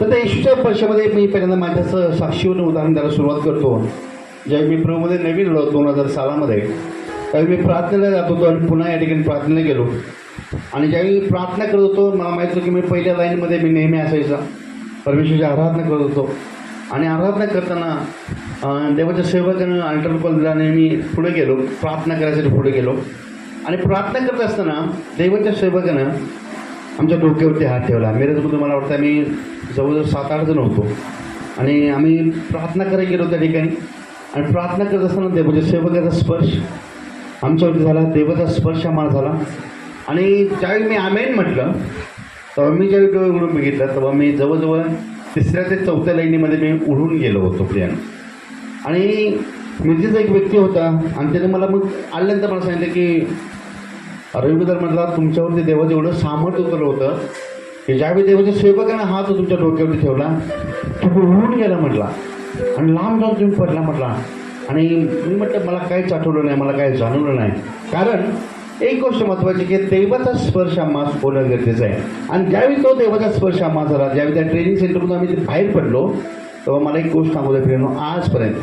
तर त्या येशूच्या स्पर्शामध्ये मी पहिल्यांदा माझ्या साक्षीवरून उदाहरण द्यायला सुरुवात करतो. ज्यावेळी मी प्रोमध्ये नवीन आलो दोन हजार सालामध्ये त्यावेळी मी प्रार्थनेला जात होतो आणि पुन्हा या ठिकाणी प्रार्थनेला गेलो. आणि ज्यावेळी प्रार्थना करत होतो मला माहीत होतं की मी पहिल्या लाईनमध्ये मी नेहमी असायचा. परमेश्वरची आराधना करत होतो. आणि आराधना करताना देवाच्या सेवकानं अल्टर कॉल दिला मी पुढे गेलो. प्रार्थना करायसाठी पुढे गेलो. आणि प्रार्थना करत असताना देवाच्या सेवकानं आमच्या डोक्यावरती हात ठेवला. मिरजमध्ये मला वाटतं आम्ही जवळजवळ सात आठ जण होतो. आणि आम्ही प्रार्थना करायला गेलो त्या ठिकाणी. आणि प्रार्थना करत असताना देवाच्या सेवकाचा स्पर्श आमच्यावरती झाला. देवाचा स्पर्श आम्हाला झाला. आणि ज्यावेळी मी आमेन म्हटलं तेव्हा मी ज्यावेळी डोळे उघडून बघितलं तेव्हा मी जवळजवळ तिसऱ्या ते चौथ्या लाईनीमध्ये मी उडून गेलो होतो प्रियान आणि मिरजेचा एक व्यक्ती होता आणि त्याने मला मग आल्यानंतर मला सांगितलं की रविदार म्हटला तुमच्यावरती देवाचं एवढं सामर्थ्य उतरलं होतं की ज्यावेळी देवाच्या सेवकानं हात तुमच्या डोक्यावरती ठेवला तो उडून गेला म्हटला आणि लांब जाऊन तुम्ही पडला म्हटला. आणि मी म्हटलं मला काहीच आठवलं नाही मला काही जाणवलं नाही. कारण एक गोष्ट महत्त्वाची की देवाचा स्पर्श आम्हा होणं गरजेचं आहे. आणि ज्यावेळी तो देवाचा स्पर्श आम्हा झाला ज्यावेळी त्या ट्रेनिंग सेंटरमधून आम्ही बाहेर पडलो तेव्हा मला एक गोष्ट सांगू द्या आजपर्यंत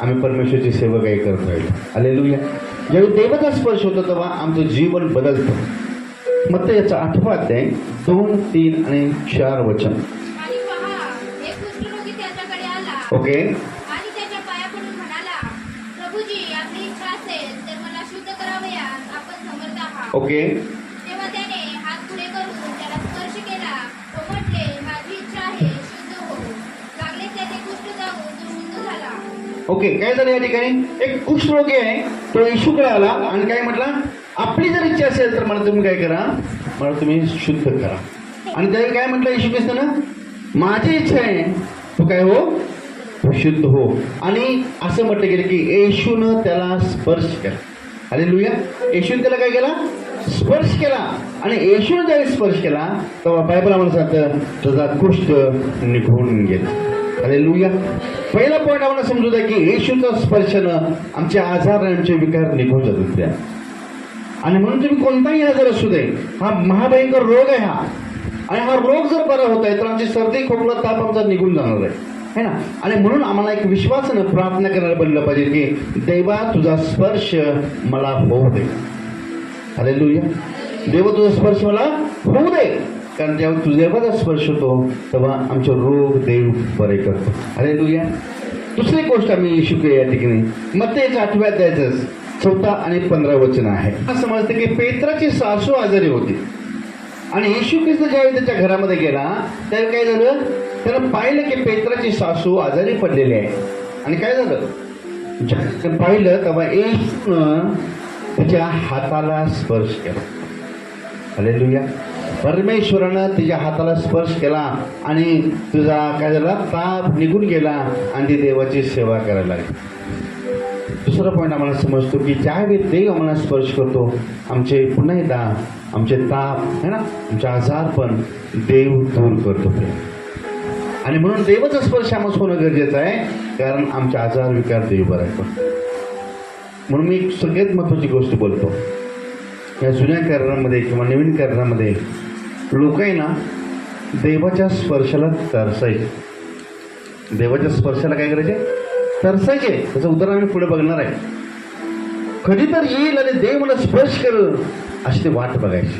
आम्ही परमेश्वरची सेवा काही करत राहिलो. आले लुया ज्यावेळी देवाचा स्पर्श होतो तेव्हा आमचं जीवन बदलतं. मग ते याचा आठवा अध्याय दोन तीन आणि चार वचन. ओके. आणि ओके काय झालं या ठिकाणी? एक कुष्ठरोगी आहे तो येशूकडे आला आणि काय म्हटला? आपली जर इच्छा असेल तर मला तुम्ही काय करा? मला तुम्ही शुद्ध करा. आणि त्यावेळी काय म्हटलं येशू ख्रिस्तानं? माझी इच्छा आहे तू काय हो? शुद्ध हो. आणि असं म्हटलं गेलं की येशूनं त्याला स्पर्श केला. अरे लुया येशून त्याला काय केला? स्पर्श केला. आणि येशून ज्यावेळी स्पर्श केला तेव्हा बायबल आम्हाला सांगतं तुझा कुष्ठ निघून गेला. अरे पहिला पॉईंट आम्हाला समजू द्या की येशूचा स्पर्शनं आमचे आजार आणि आमचे विकार निघून जातात त्या. आणि म्हणून तुम्ही कोणताही आजार असू दे हा महाभयंकर रोग आहे हा. आणि हा रोग जर बरा होत आहे तर आमची सर्दी खोकला ताप आमचा निघून जाणार आहे. है ना? आणि म्हणून आम्हाला एक विश्वासानं प्रार्थना करायला बनलं पाहिजे की देवा तुझा स्पर्श मला होऊ दे. अरे लुया देव तुझा स्पर्श मला होऊ दे. कारण जेव्हा तुझ्या स्पर्श होतो तेव्हा आमचे रोग देव बरे करतो. अरे लुया दुसरी गोष्ट आम्ही शिकूया या ठिकाणी. मग तेच आठव्यात द्यायचं. चौथा आणि पंधरा वचन आहे. असं की पेत्राची सासू आजारी होती. आणि येशू ख्रिस्त ज्यावेळी त्याच्या घरामध्ये गेला त्यावेळी काय झालं? त्यानं पाहिलं की पेत्राची सासू आजारी पडलेली आहे. आणि काय झालं? पाहिलं तेव्हा येशून त्याच्या हाताला स्पर्श केला. अरे हालेलुया परमेश्वरानं तिच्या हाताला स्पर्श केला आणि तुझा काय झाला? ताप निघून गेला आणि ती देवाची सेवा करायला लागली. दुसरा पॉईंट आम्हाला समजतो की ज्यावेळी देव आम्हाला स्पर्श करतो आमचे पुन्हा एकदा आमचे ताप है ना? आमचे आजार पण देव दूर करतो. आणि म्हणून देवाचा स्पर्श आम्हाला होणं गरजेचं आहे कारण आमचे आजार विकार देव बरं करतो म्हणून मी सगळ्यात महत्त्वाची गोष्ट बोलतो. या जुन्या कारणामध्ये किंवा नवीन कारणामध्ये लोक आहे ना देवाच्या स्पर्शाला तरसायचे देवाच्या स्पर्शाला काय करायचे? तरसायचे त्याचं उदाहरण आम्ही पुढे बघणार आहे. कधी तर येईल आणि देव मला स्पर्श करेल अशी ते वाट बघायची.